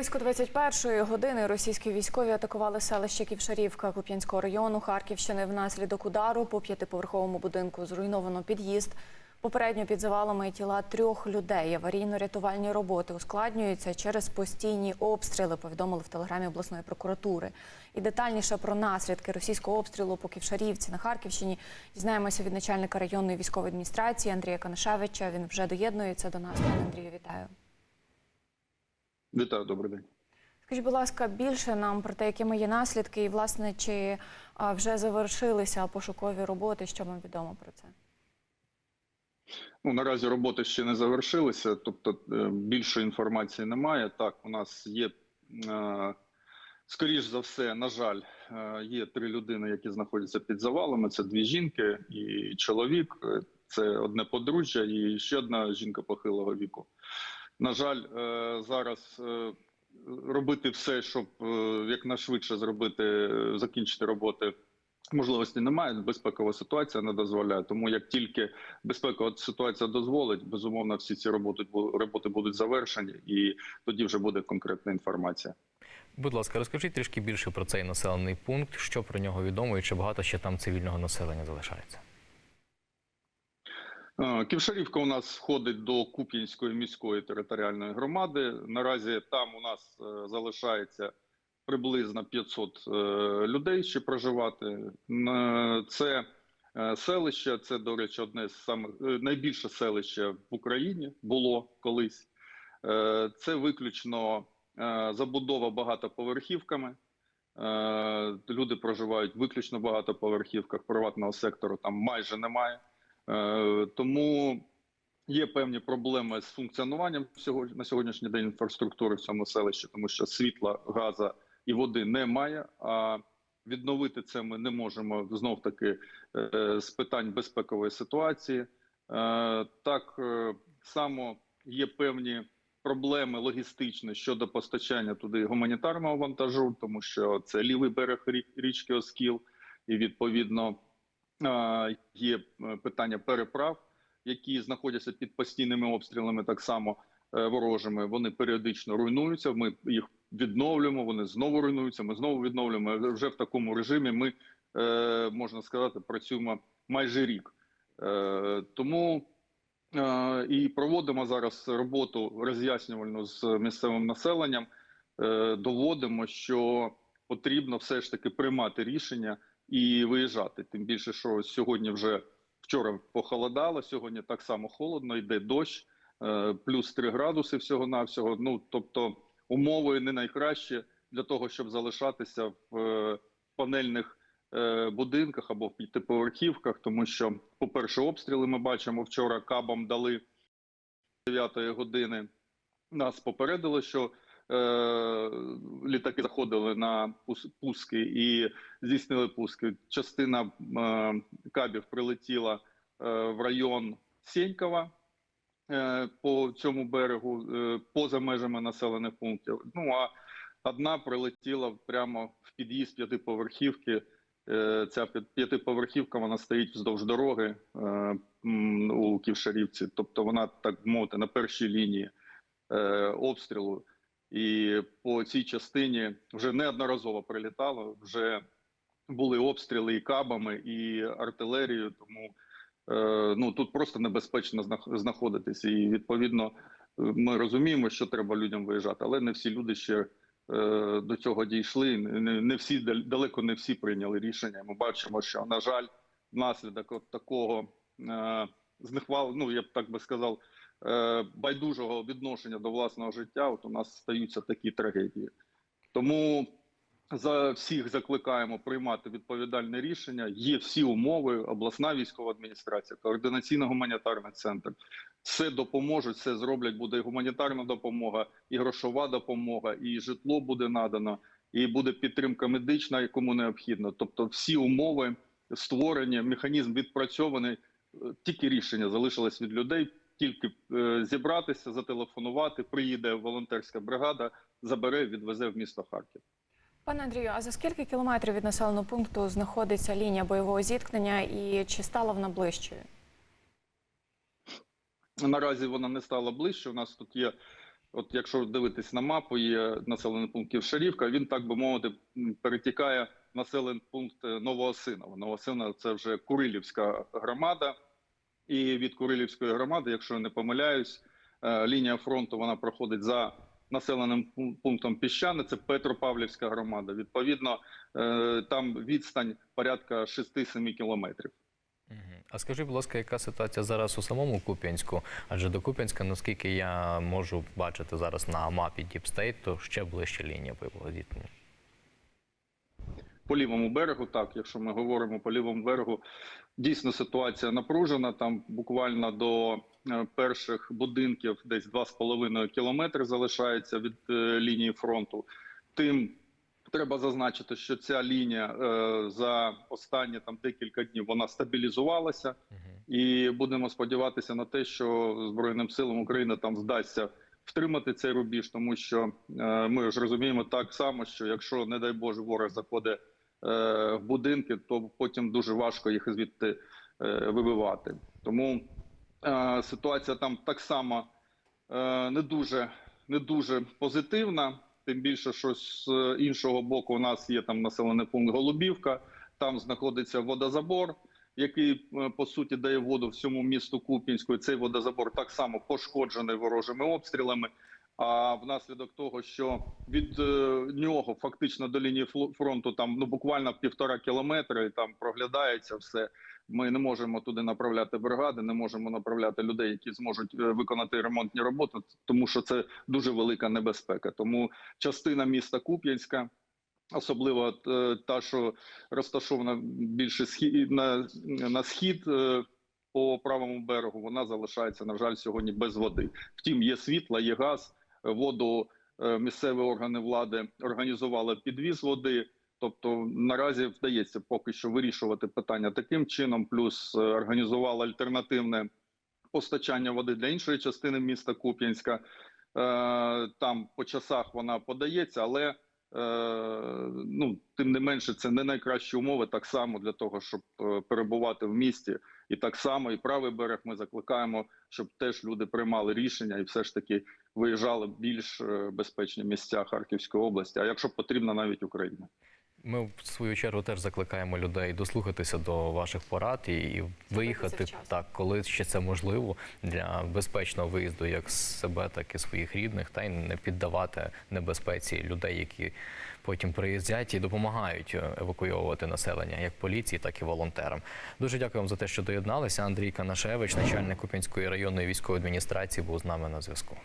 Близько 21-ї години російські військові атакували селище Ківшарівка Куп'янського району Харківщини. Внаслідок удару по п'ятиповерховому будинку зруйновано під'їзд. Попередньо під завалами тіла трьох людей. Аварійно-рятувальні роботи ускладнюються через постійні обстріли. Повідомили в телеграмі обласної прокуратури. І детальніше про наслідки російського обстрілу по Ківшарівці на Харківщині дізнаємося від начальника районної військової адміністрації Андрія Канашевича. Він вже доєднується до нас. Пане Андрію, вітаю. Вітаю, добрий день. Скажіть, будь ласка, більше нам про те, якими є наслідки, і власне чи вже завершилися пошукові роботи? Що вам відомо про це? Ну наразі роботи ще не завершилися, тобто е, більше інформації немає. Так, у нас є е, скоріш за все, на жаль, е, є три людини, які знаходяться під завалами. Це дві жінки і чоловік. Це одне подружжя і ще одна жінка похилого віку. На жаль, е, зараз е, робити все, щоб е, якнайшвидше зробити, закінчити роботи. Можливості немає, безпекова ситуація не дозволяє. Тому як тільки безпекова ситуація дозволить, безумовно, всі ці роботи роботи будуть завершені, і тоді вже буде конкретна інформація. Будь ласка, розкажіть трішки більше про цей населений пункт, що про нього відомо і чи багато ще там цивільного населення залишається. Ківшарівка у нас входить до Куп'янської міської територіальної громади. Наразі там у нас е, залишається приблизно 500 е, людей ще проживати. Е, Це селище, це, до речі, одне з самих найбільше селище в Україні було колись. Це виключно забудова багатоповерхівками. Люди проживають виключно в багатоповерхівках приватного сектору там майже немає. Е, Тому є певні проблеми з функціонуванням на сьогоднішній день інфраструктури в цьому селищі, тому що світла, газу і води немає. А відновити це ми не можемо знов таки е, з питань безпекової ситуації. Е, Так само є певні проблеми логістичні щодо постачання туди гуманітарного вантажу, тому що це лівий берег річки Оскіл, і відповідно є е, питання переправ, які знаходяться під постійними обстрілами, так само е, ворожими. Вони періодично руйнуються. Ми їх відновлюємо. Вони знову руйнуються. Ми знову відновлюємо. Вже в такому режимі ми е, можна сказати працюємо майже рік. Е, Тому е, і проводимо зараз роботу роз'яснювальну з місцевим населенням. Е, Доводимо, що потрібно все ж таки приймати рішення і виїжджати. Тим більше, що сьогодні вже вчора похолодало, сьогодні так само холодно, йде дощ, е, плюс 3 градуси всього навсього. Ну тобто умови не найкращі для того, щоб залишатися в е, панельних е, будинках або в п'ятиповерхівках, тому що, по-перше, обстріли ми бачимо вчора кабам дали 9 години. Нас попередили, що літаки заходили на пуски і здійснили пуски. Частина е, кабів прилетіла е, в район Сєнькова е, по цьому берегу, е, поза межами населених пунктів. Ну а одна прилетіла прямо в під'їзд п'ятиповерхівки. Е, Ця п'ятиповерхівка вона стоїть вздовж дороги е, у Ківшарівці, тобто вона так мовити на першій лінії е, обстрілу. І по цій частині вже неодноразово прилітало. Вже були обстріли і кабами, і артилерією. Тому е, ну тут просто небезпечно знах- знаходитися. І відповідно ми розуміємо, що треба людям виїжджати, але не всі люди ще е, до цього дійшли. Не, не всі дал- далеко не всі прийняли рішення. Ми бачимо, що на жаль, внаслідок от такого е, ну я б так би сказав, байдужого відношення до власного життя. От у нас стаються такі трагедії. Тому за всіх закликаємо приймати відповідальне рішення. Є всі умови, обласна військова адміністрація, координаційно-гуманітарний центр. Все допоможуть, все зроблять. Буде і гуманітарна допомога, і грошова допомога, і житло буде надано, і буде підтримка медична, якому необхідно. Тобто, всі умови створені, механізм відпрацьований. Е, Тільки рішення залишилось від людей. Тільки е, зібратися, зателефонувати. Приїде волонтерська бригада, забере, відвезе в місто Харків. Пане Андрію, а за скільки кілометрів від населеного пункту знаходиться лінія бойового зіткнення і чи стала вона ближчою? Наразі вона не стала ближче. У нас тут є От якщо дивитись на мапу, є населений пункт Ківшарівка, він так би мовити перетікає в населений пункт е, Новоосиново. Новоосиново – це вже Курилівська громада. І від Курилівської громади, якщо не помиляюсь, е, лінія фронту вона проходить за населеним пун- пунктом Піщане. Це Петропавлівська громада. Відповідно, е, там відстань порядка 6-7 кілометрів. А скажи, будь ласка, яка ситуація зараз у самому Куп'янську? Адже до Куп'янська, наскільки я можу бачити зараз на мапі State, то ще ближче лінія бойового. По лівому берегу, так, якщо ми говоримо по лівому берегу, дійсно ситуація напружена. Там буквально до е, перших будинків десь 2,5 кілометри залишається від е, лінії фронту. Тим треба зазначити, що ця лінія е, за останні там декілька днів вона стабілізувалася. І будемо сподіватися на те, що Збройним силам України там вдасться втримати цей рубіж, тому що е, ми ж розуміємо так само, що якщо, не дай Боже, ворог заходить в будинки, то потім дуже важко їх звідти е, вибивати. Тому е, ситуація там так само е, не дуже не дуже позитивна. Тим більше, що з е, іншого боку, у нас є там населений пункт Голубівка, там знаходиться водозабор який е, по суті дає воду всьому місту Куп'янську. Цей водозабор так само пошкоджений ворожими обстрілами. А внаслідок того, що від е, нього фактично до лінії фронту там ну буквально півтора кілометри, і там проглядається все. Ми не можемо туди направляти бригади, не можемо направляти людей, які зможуть е, виконати ремонтні роботи, тому що це дуже велика небезпека. Тому частина міста Куп'янська, особливо е, та, що розташована більше схід на, на схід по правому берегу, вона залишається, на жаль, сьогодні без води. Втім, є світло, є газ, воду е, місцеві органи влади організували підвіз води. Тобто наразі вдається поки що вирішувати питання таким чином, плюс е, організували альтернативне постачання води для іншої частини міста Куп'янська. Е, Там по часах вона подається, але ну тим не менше, це не найкращі умови, так само для того, щоб перебувати в місті, і так само і правий берег. Ми закликаємо, щоб теж люди приймали рішення і все ж таки виїжджали в більш е, безпечні місця Харківської області, а якщо потрібно, навіть України. Ми в свою чергу теж закликаємо людей дослухатися до ваших порад і виїхати так, коли ще це можливо для безпечного виїзду як з себе, так і своїх рідних, та й не піддавати небезпеці людей, які потім приїздять і допомагають е, евакуйовувати населення, як поліції, так і волонтерам. Дуже дякую вам за те, що доєдналися. Андрій Канашевич, начальник Куп'янської районної військової адміністрації, був з нами на зв'язку.